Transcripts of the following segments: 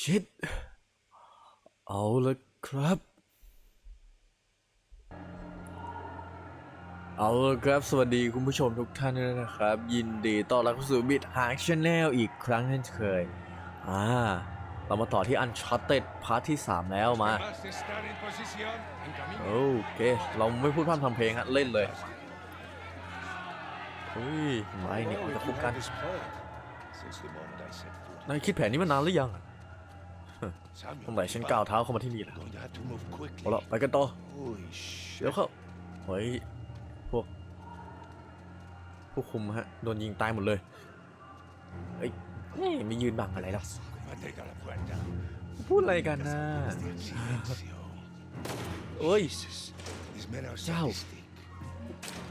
ชิตเอาละครับ เอาละครับ สวัสดีคุณผู้ชมทุกท่านด้วยนะครับ ยินดีต้อนรับเข้าสู่บิดหางชาแนลอีกครั้งเช่นเคย อ่า เรามาต่อที่ Uncharted พาร์ทที่ 3 แล้วมา โอเค เราไม่พูดพร่ำทำเพลงฮะ เล่นเลยเฮ้ยไม่เนี่ยจากคุกกันนายคิดแผนนี้มานานหรือยัง อะ Samuel, สงสัยฉันก้าวเท้าเข้ามาที่นี่แหละ We're going to have to move quickly. เอาละไปกันต่อ Holy shit. เดี๋ยวเข้าเฮ้ยพวกผู้คุมฮะโดนยิงตายหมดเลยเฮ้ยนี่ไม่ยืนบังอะไรหรอก Mantenga la puerta. พูดอะไรกันนะ Silencio. เอ้ย Jesus. These men are Ciao. sadistic.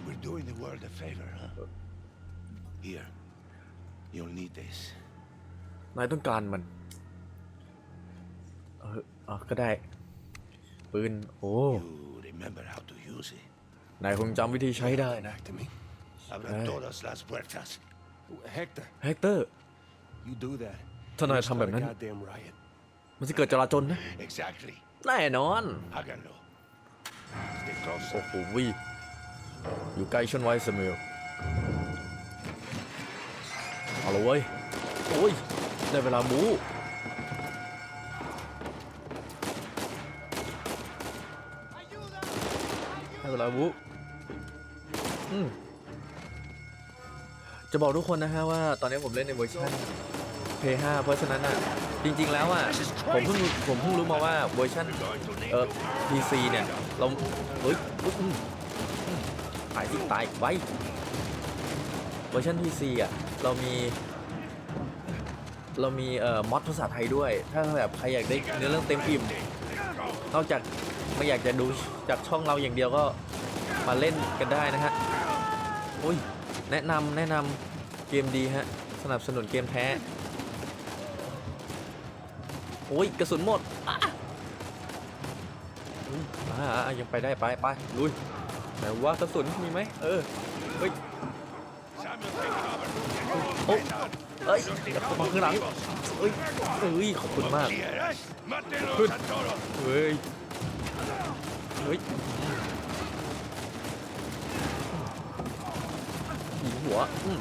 We're doing the world a favor, huh? Here. You'll need this. นายต้องการมัน เอออะก็ได้ ปืน โอ้ You remember how to use it. นายคงจำวิธีใช้ได้นะ Back to me. Abra Hey. todas las puertas. Hector, แฮกเตอร์ you do that. ถ้านาย you'll ทำแบบ start นั้น a goddamn riot. มันจะเกิดจราจนนะ Exactly. แน่นอน Háganlo. Stay โอ้ closer. โหวิอยู่ใกล้ฉันไว้เสมอเอาละเว้ย โอ้ย ได้เวลาบู๊ ได้เวลาบู๊อืมจะบอกทุกคนนะฮะว่าตอนนี้ผมเล่นในเวอร์ชัน P5 เพราะฉะนั้นอะจริง ๆ แล้วอะผมเพิ่งผมเพิ่งรู้มาว่าเวอร์ชันเออ PC เนี่ยเราเฮ้ยตายที่ตายไว้เวอร์ชัน PC อะเรามี เรามีเอ่อมอดภาษาไทยด้วย ถ้าแบบใครอยากได้เนื้อเรื่องเต็มอิ่มนอกจากไม่อยากจะดู จากช่องเราอย่างเดียวก็มาเล่นกันได้นะฮะอุ้ยแนะนำแนะนำเกมดีฮะสนับสนุนเกมแท้โอ้ยกระสุนหมดอ่าอายังไปได้ไปไปลุยไหนว่ากระสุนมีไหมเออเฮ้ยโอ้เอ้ยเดี๋ยวเข้ามาข้างหลังเอ้ยเอ้ยขอบคุณมากเฮ้ย ฮ้ยยิงหัวอืม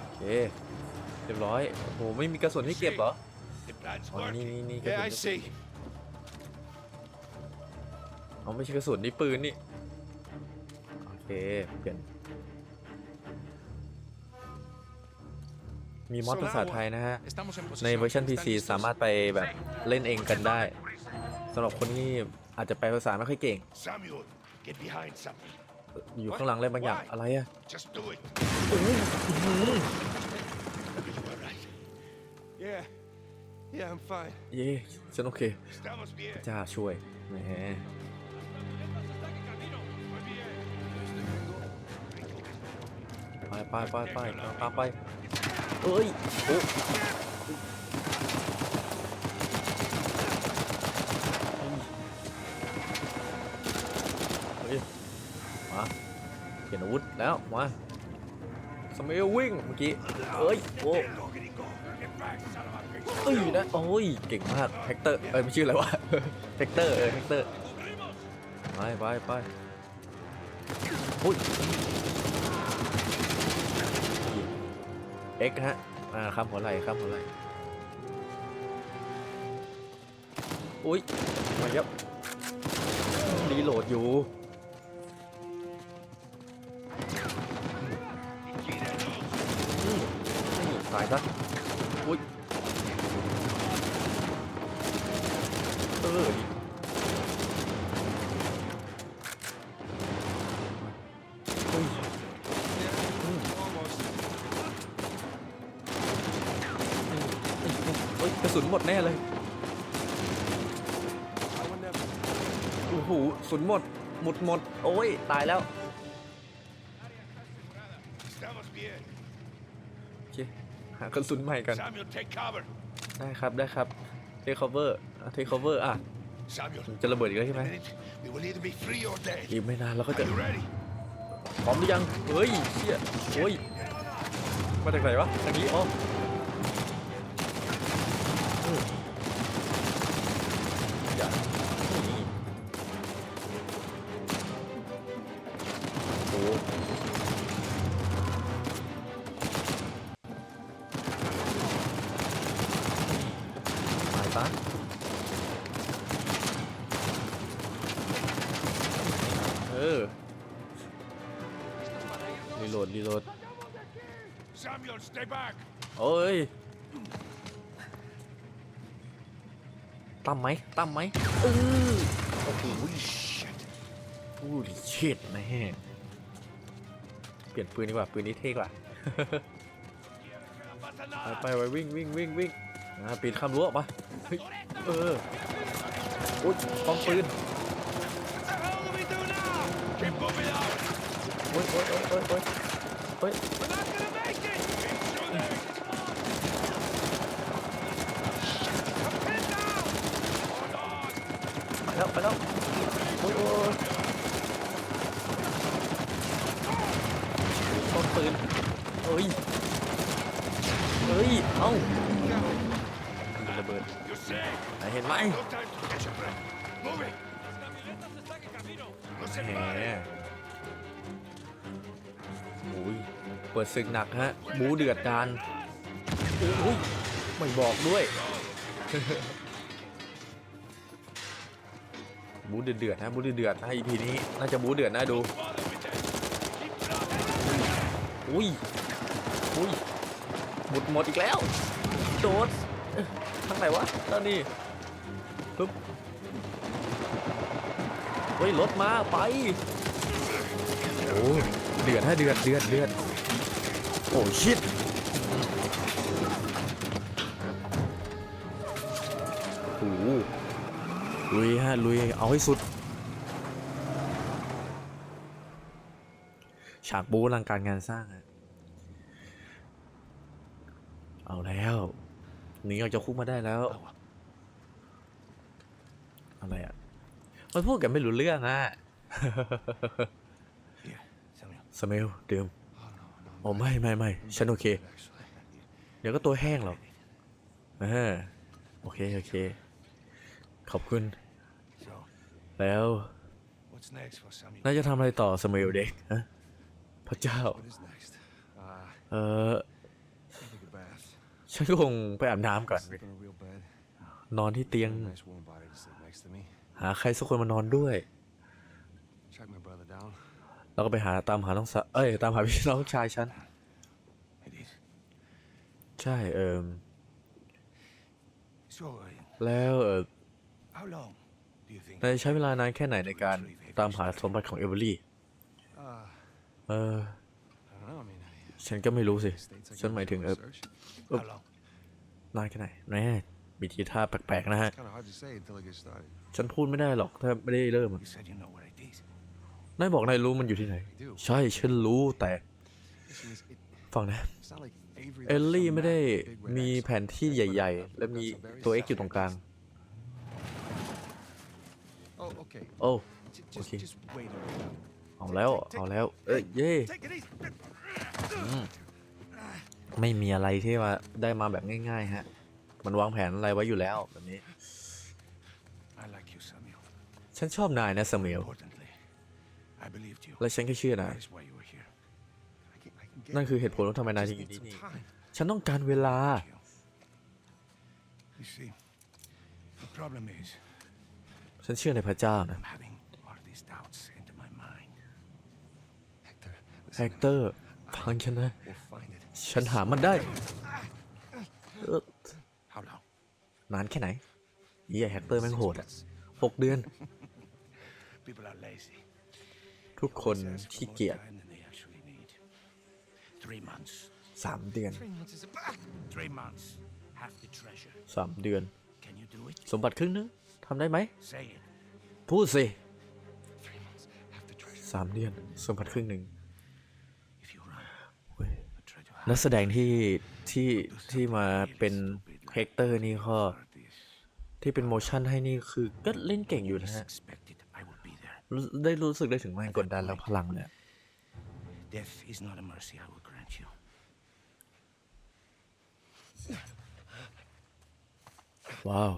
โอเคเรียบร้อยโอ้โหไม่มีกระสุนให้เก็บเหรอ The plan's อ๋อนี่ working. นี่นี่กระ Yeah, สุ I น see. เอาไม่ใช่กระสุนนี่ปืนนี่โอเคเปลี่ยนมีมอดภาษาไทยนะฮะ Estamos en ใน posición. เวอร์ชัน ¿Están PC listos? สามารถไปแบบ เล่นเองกันได้สำหรับคนที่อาจจะแปลภาษาไม่ค่อยเก่ง Samuel, get behind something. อยู่ข้างหลังอะไรบางอย่าง อะไรอะ Just do it. You were right. Yeah. Yeah, I'm fine. เย้ฉันโอเค Estamos bien. จ้าช่วยแหม ไปไปไปไปตามไปเอ้ยโอ้ วุธแล้วมาสมัยวิ่งเมื่อกี้เอ้ยโอ้เอ้ยนะโอ้ยเก่งมากแฮกเตอร์เอ้ยไม่ชื่ออะไรวะแฮกเตอร์เออแฮกเตอร์ไปไปไปอุ้ยเอ็กฮะอ่าคำหัวไหล่คำหัวไหล่อุ้ยมาเยอะรีโหลดอยู่ ออดิเฮ้ยเฮ้ยกระสุนหมดแน่เลยโอ้โหสุนหมด หมดหมด โอ้ย ตายแล้ว โอเค หากระสุนใหม่กัน ได้ครับ ได้ครับ เทค cover เทค cover อะ Samuel, จะระเบิดอีกแล้วใช่ไหม a minute. We will either be free or dead. อีกไม่นานเราก็ Are จะ you ready? พร้อมหรือยัง เฮ้ยเชี่ยโอ้ยมาจากไหนวะทางนี้อ๋อเอ รีโหลดรีโหลด Samuel, stay back. โอ้ยตั้มไหมตั้มไหมเออโอ้โห Shit. อู้ดิเชิดนะฮะเปลี่ยนปืนดีกว่าปืนนี้เท่กว่า ไปไปไปวิ่งวิ่งวิ่งวิ่งอ่าปีนข้ามรั้วออกมาเฮ้ยเออโอ้ยป้อมปืน โอ้ยโอ้ยโอ้ยโอ้ยโอ้ยไปแล้วไปแล้ว เปิดศึกหนักฮะบูเดือดดานโอ้ยไม่บอกด้วยบูเดือดเดือดนะบูเดือดเดือดนะ EP นี้น่าจะบูเดือดน่าดูอุ้ยอุ้ยหมดหมดอีกแล้วโดดทางไหนวะตอนนี้ปึ๊บเฮ้ยรถมาไปโอ้เดือดฮะเดือดเดือดเดือด โอ้ชิดโอ้โหลุยฮะ ลุย เอาให้สุด ฉากบู๊อลังการงานสร้างอะเอาแล้วหนีออกจากคุกมาได้แล้ว อะไรอะ มันพูดกันไม่รู้เรื่องอะ Here, Samuel. สเมลดื่ม โอ้ไม่ไม่ไม่ฉันโอเค เดี๋ยวก็ตัวแห้งหรอกเออโอเค โอเค ขอบคุณ แล้วน่าจะทำอะไรต่อสเมลเด็กฮะพระเจ้า เออฉันก็คงไปอาบน้ำก่อน นอนที่เตียง หาใครสักคนมานอนด้วย Track my brother down. แล้วก็ไปหาตามหาน้องสาวเอ้ยตามหาพี่น้องชายฉันใช่เอิม So, uh, แล้วเออนายใช้เวลานานแค่ไหนในการตามหาสมบัติของเอเวอรี่เออฉันก็ไม่รู้สิ ฉันหมายถึงเออนานแค่ไหนแน่มีทีท่าแปลกๆนะฮะ ฉันพูดไม่ได้หรอกถ้าไม่ได้เริ่ม นายบอกนายรู้มันอยู่ที่ไหน I do. ใช่ฉันรู้แต่ Listen, it's, it, ฟังนะ it's not like Avery เอล left ลี่ some ไม่ได้ map with a big red มี X แผนที่ใหญ่ ๆ และมีตัว X อยู่ตรงกลาง Oh, okay. โอ้ J- Just, Okay. just wait a minute. เอาแล้วเอาแล้ว เอ้ยเย่ Take it easy. ไม่มีอะไรที่ว่าได้มาแบบง่ายๆฮะ มันวางแผนอะไรไว้อยู่แล้วแบบนี้ I like you, Samuel. ฉันชอบนายนะสมิล และฉันก็เชื่อนาย That is why you were here. I can, I can get นั่นคือเหตุผล it. ว่าทำไมนาย I ถึ just งอยู่ need ที่ some นี่ time. ฉันต้องการเวลา You. You see, the problem is ฉันเชื่อในพระเจ้านะ I'm having all these doubts into my mind. Hector, แฮ listen, กเตอร์ฟังฉันนะ we'll find it. ฉันหามันได้เออ How long? นานแค่ไหนเยี่ยแฮกเตอร์แม่งโหดอะหกเดือน People are lazy. ทุกคน Always ask for ขี้ more เกียจ time than they actually need. Three months. สามเดือน Three months is a Three months. Half the treasure. สามเดือน Can you do it? สมบัติครึ่งนึงทำได้ไหม Say it. พูดสิ three months. Half the treasure. สามเดือน สมบัติครึ่งหนึ่ง If you run, เว้ย but try to นักแสดงที่ที่ที่มาเป็นเฮกเตอร์นี่ก็ hide this. ที่เป็นโมชั่นให้นี่คือก็เล่นเก่งอยู่นะฮะ รู้ได้รู้สึกได้ถึงแรงกดดันและพลังเนี่ย Death is not a mercy I will grant you. Wow.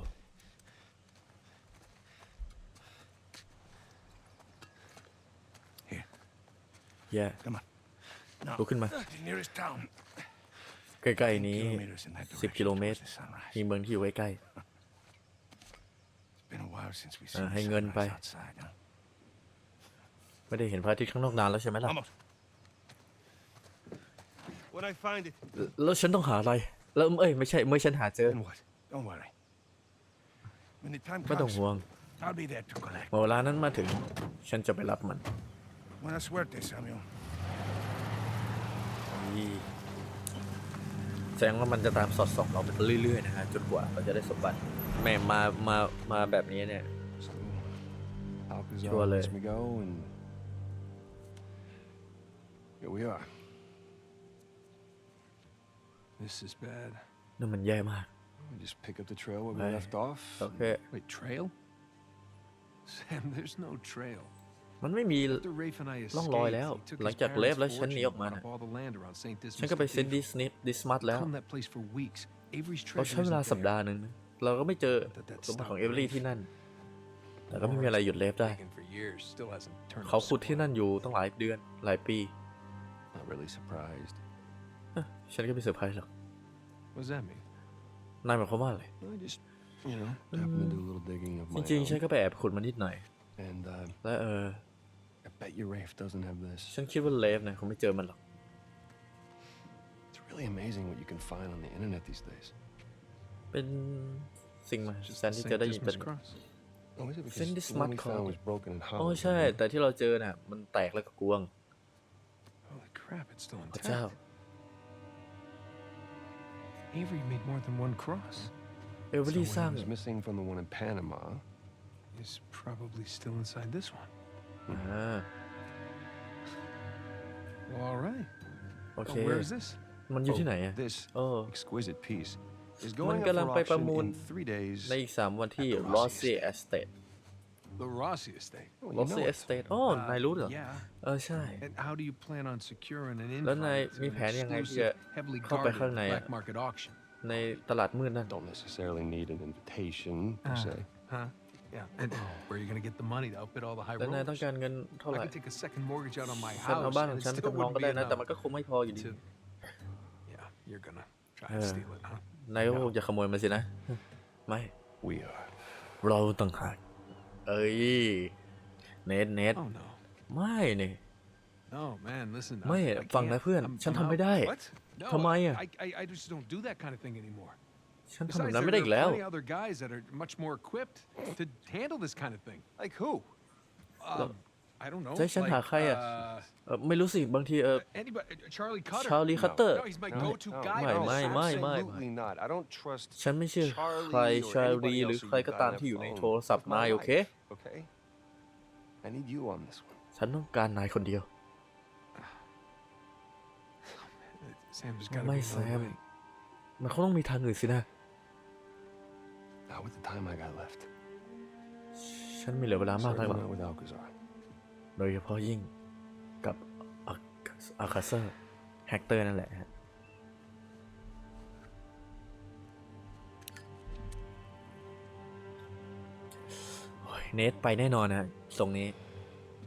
Here. Yeah. Come on. Now. ลุกขึ้นมา The nearest town. ใกล้ๆนี้ 10 กิโลเมตร มีเมืองที่อยู่ใกล้ๆ It's been a while since we เอ seen อ the ให้เงิน sunrise ไป outside. huh? ๆไม่ได้เห็นพระอาทิตย์ข้างนอกนานแล้วใช่ไหมล่ะ Vamos. When I find it, แล้วฉันต้องหาอะไร แล้วเอ้ยไม่ใช่เมื่อฉันหาเจอ Then what? Don't worry. When the time ไม่ต้อง comes, ห่วง I'll be there to collect. เมื่อเวลานั้นมาถึง ฉันจะไปรับมัน Buena suerte, Samuel. นี่แสดงว่ามันจะตามสอดส่องเราไปเรื่อยๆนะฮะจนกว่าเราจะได้สมบัติแม่มามามาแบบนี้เนี่ย so Alcazar Sure, lets le- me go, and here we are. This is bad. นั่นมันแย่มาก We just pick up the trail where we Hey, left off. okay. Wait, trail? Sam, there's no trail. มันไม่มี After Rafe and I ร่องรอย escaped, แล้ว he took หลัง his จากเลฟ parents' แล้วฉันหนี fortune ออกมา and เนี่ย bought up all the land around St. Dismas ฉันก็ไป to เซน Avery. ดิสนิดิสมัตแล้ว Combed that place for weeks. Avery's เรา treasure ใช้เวลา isn't สัป there. ดาห์หนึ่งนะเราก็ไม่เจอสมบัติของเอเวอรี่ที่นั่น แต่ก็ไม่มีอะไรหยุดเลฟได้ Digging for years, still hasn't turned เขา up ขุดที่ soil. นั่นอยู่ตั้งหลายเดือนหลายปี Not really surprised. ฮะฉันก็ไม่เซอร์ไพรส์หรอก What does that mean? นายหมายความว่าอะไร I just, you know, happened to do a little digging of จ my ริง ๆ ฉัน own. ก็ไปแอบขุดมานิดหน่อย And uh, และเออ I bet your Rafe doesn't have this. ฉันคิดว่าเลฟเนี่ยคงไม่เจอมันหรอก It's really amazing what you can find on the internet these days. เป็นสิ่งมหัศ Just จรรย์ the ที่ St. จะได้ยิน Dismas เป็น cross. Oh, is it? Because Send the this one smart we card. found was broken and อ๋อ hollow. ใช่ แต่ที่เราเจอเนี่ยมันแตกแล้วก็กวง Holy crap, it's still พระเจ้า intact. Avery made more than one cross. เอเวอ So รี่ what สร้าง was missing from the one in Panama is probably still inside this one. อ่า Well, all right. โอเค Oh, where is this? มันอยู่ที่ไหนอะ This โอ้ exquisite piece is มัน going up กำลัง for ไปประ auction มูล in three days. ในอีก3วันที่ At the ลอ Rossi ส The Rossi estate. Oh, ลอสเซียเอสเตทอ๋อนายรู้เหรอ Yeah. เออ ใช่ And how do you plan on securing an แล้วนาย invite to มี an แผนยังไงที่ exclusive, จะ heavily เข้าไปข้าง guarded ในอะ black market auction? ในตลาดมืดนั่น Don't necessarily need an invitation per Ah. se. Uh-huh. Huh? Yeah. And where are you going to get the money to outbid all the high แล้วนายต้อง rollers? การเงินเท่าไห I ร่ could take a second mortgage out on my ฉันเอา house, บ้านข and อง it ฉัน still จำนอง wouldn't ก็ be ได้นะแต่ enough. มันก็คงไม่พออยู่ดี to- Yeah, you're gonna try Uh, to steal it, huh? นายก็คงจะขโมยมันสินะ ไม่ We are. เราต่างหาก เอ้ย เนทเนท Oh no. ไม่เนี่ย No, man, listen. I- ไม่ I ฟังนะ can't. เพื่อน I'm- ฉัน I'm ทำไม่ out. ได้ What? No, ทำไมอะ I, I, I just don't do that kind of thing anymore. ฉันทำแบบ Besides, นั้น there ไม่ได้ are อีกแล้ว plenty other guys that are much more equipped to handle this kind of thing. Like who? Um, I don't know. จะให้ฉัน like, หาใครอะ uh, เออไม่รู้สิ บางทีเออ anybody? uh, Charlie Cutter. Charlie No. Cutter. No, he's my No. go-to No, guy. Mai, on mai, this. mai, mai. Absolutely not. I don't trust ฉันไม่เชื่อใคร Charlie or ชาลี anybody หรือ else ใคร who ก็ you ตาม got on ที่อยู่ใน that โท phone. รศัพท์ It's my นายโอเค life, Okay. I need you on this one. ฉันต้องการนายคนเดียว Sam, there's got to Mai be another Sam. way. มันคงต้องมีทางอื่นสินะ Not with the time I got left. ฉันมีเหลือเวลามากนักหร Certainly อก not with Alcazar. โดยเฉพาะยิ่งกับอาคาเซอร์แฮกเตอร์นั่นแหละฮะโอ้ยเนทไปแน่นอนนะฮะตรงนี้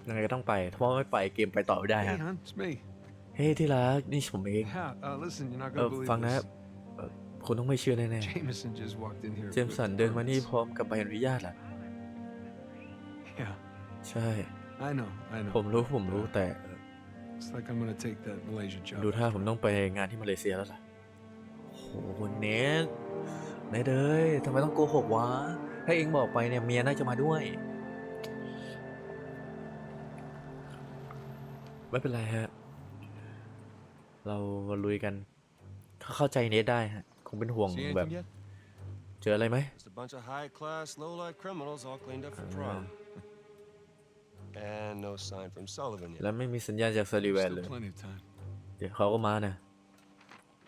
ยังไงก็ต้องไปเพราะว่าไม่ไปเกมไปต่อไม่ได้ Hey, ฮะ hon, it's me. เฮ้ยที่รักนี่ผมเอง Yeah. Uh, listen, you're not เออ gonna believe ฟังนะ this. เอ่อคุณต้องไม่เชื่อแน่ Jameson just walked in here. ๆเจมสันเดินมานี่พร้อมกับใบอนุญาตแหละ Yeah. ใช่ I know. I know. ผมรู้ผมรู้แต่เอ่อ It's like I'm gonna take that Malaysia job. ดูท่าผมต้องไปงานที่มาเลเซียแล้วล่ะโหเนทเนทเอ้ยทำไมต้องโกหกวะ ถ้าเองบอกไปเนี่ยเมียน่าจะมาด้วย ไม่เป็นไรฮะ เราลุยกัน เข้าใจเนทได้ฮะ คงเป็นห่วง See แบบ anything yet? เจออะไรไหม Just a bunch of high-class, low-life criminals all cleaned up for Ah. prom. And no sign from Sullivan yet. แล้วไม่มีสัญญาณจากซาริแวน Still เลย plenty of time. เดี๋ยวเขาก็มานะ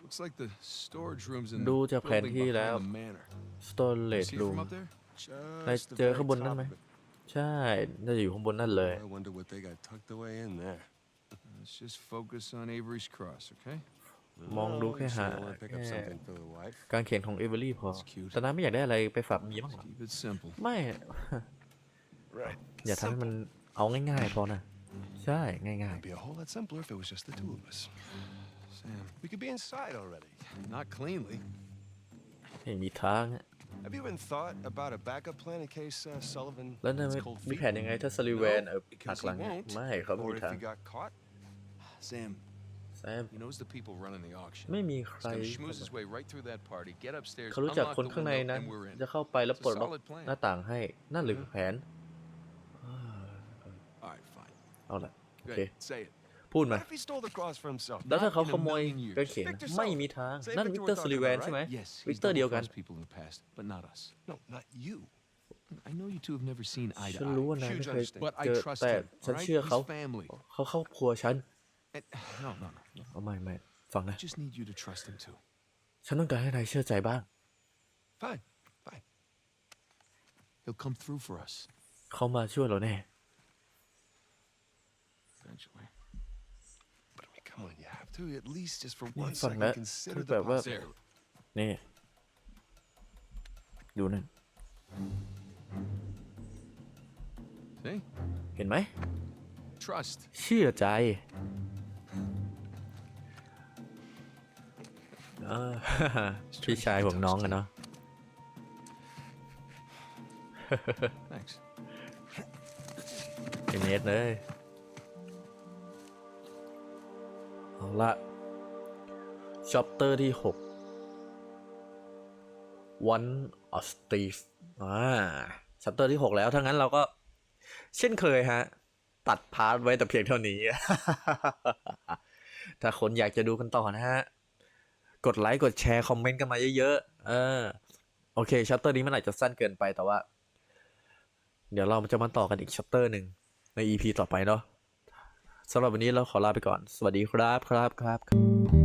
Looks like the storage rooms in ดู the จากแผน building ที่แล้ว behind the manor. สโตเลต See รู from ม up there? Just the เจอ very ข้างบนนั่น top ไหม of it. ใช่ น่าจะอยู่ข้างบนนั่นเลย I wonder what they got tucked away in there. Let's just focus on Avery's Cross, okay? มองดู Oh, แค่ you หา sure wanna pick up แค่ something for the wife? กางเขนของเอเวอรี่พอ That's cute. แต่น้าไม่อยากได้อะไรไปฝากเมียบ้างเหรอ Keep it simple. ไม่ Right. อย่าทำให้มัน เอาง่ายๆพอนะ ใช่ ง่าย It'd be a whole lot simpler if it was just the two of us. Sam, We could be inside already. not cleanly. ๆไม่มีทางอะ Have you even thought about a backup plan in case uh, Sullivan แล้วนาย gets cold มี feet? แผนยังไงถ้าซาลิแวน No, เออหัก because หลัง he เนี่ย won't. ไม่เขาไม่ Or มี if ทาง he got caught? Sam, แซม he knows the people running the auction. ไม่มีใค He's ร gonna schmooze his way right through that party, get upstairs, เขารู้จัก unlock คน the ข้างใน window, นั้น and we're in. จะเข้าไปแล้วปลดล็อก It's a solid plan. หน้าต่างให้ นั่นหรือแผน All right, fine. เอาละโอเค Good. Say it. พูดมา What if he stole the cross for himself? แล้วถ้าเขา Not in ข a โมย million years. กางเขน Victor ไม่ Sullivan มีทาง Say นั่น Victor วิกเตอร์ we're ซ talking ลิแวน about, ใช่ไหม Yes, วิ he's กเตอร์เดียวกัน double-crossed people in the past, but not us. No, not you. I know you two have never seen eye ฉัน to รู้ eye. ว่านายไม่ Huge เคย understanding. But I เจอ trust แต่ him. ฉัน all right? เชื่อเขา He's family. เขาเข้าครัวฉัน And, no, no, no, no. เอาไม่ไม่ฟังนะ I just need you to trust him too. ฉันต้องการให้นายเชื่อใจบ้าง Fine, fine. He'll come through for us เขามาช่วยเราแน่ eventually. But I mean, come on, you have to at least just for Yeah, one fuck second that. consider Talk the about that. possibility. นี่ ดูนั่น See? เห็นไหม Trust. เชื่อใจเออ พี่ชายผมน้องกันเนาะ Thanks. เป็นเนสเลย ละชัปเตอร์ที่6 One of Steve อ่าชัปเตอร์ที่ 6 แล้วถ้างั้นเราก็ เช่นเคยฮะ ตัดพาร์ทไว้แต่เพียงเท่านี้ ถ้าคนอยากจะดูกันต่อนะฮะ กดไลค์ กดแชร์ คอมเมนต์กันมาเยอะๆ เออ โอเคชัปเตอร์นี้มันอาจจะสั้นเกินไปแต่ว่า เดี๋ยวเราจะมาต่อกันอีกชัปเตอร์หนึ่งใน EP ต่อไปเนาะ สำหรับวันนี้เราขอลาไปก่อน สวัสดีครับครับครับ